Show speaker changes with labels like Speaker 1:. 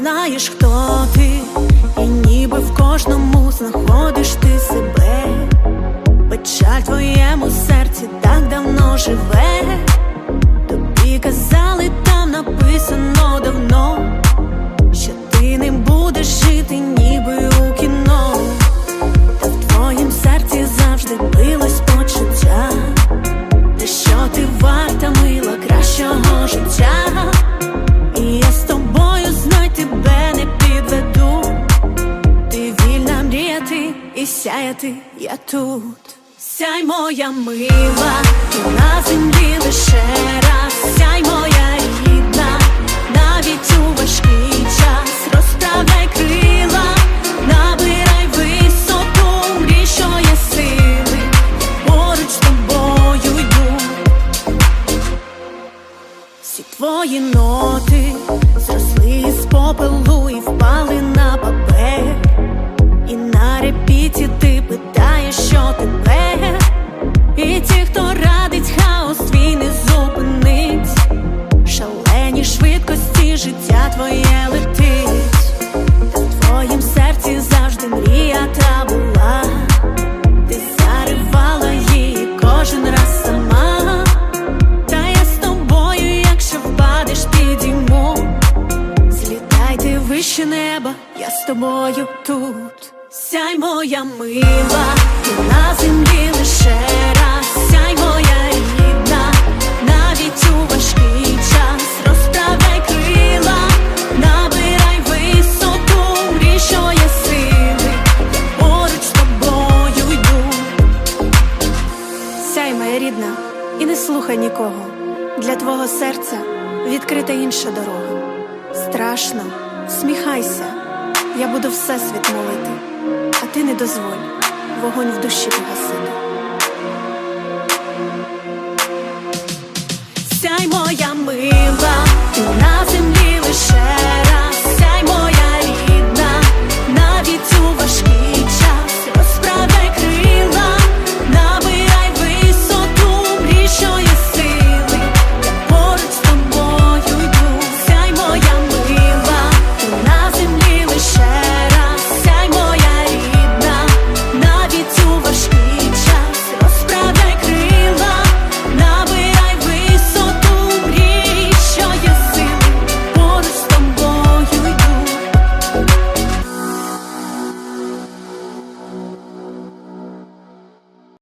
Speaker 1: знаєш, хто ти, і ніби в кожному знаходиш ти себе. Печаль твоєму серці так давно живе. І сяяти я тут. Сяй моя мила, ти на землі лише раз. Сяй моя рідна, навіть у важкий час розправляй крила, набирай висоту, мрій, сили, поруч з тобою йду. Всі твої ноти зросли з попелу і впали Шалені швидкості життя твоє летить. В твоїм серці завжди мрія та була. Ти заривала її кожен раз сама. Та я з тобою, якщо впадеш, підійму. Злітайте вище неба, я з тобою тут. Сяй моя мила, рідна, і не слухай нікого. Для твого серця відкрита інша дорога. Страшно, сміхайся, я буду всесвіт молити, а ти не дозволь вогонь в душі погасити. Сяй моя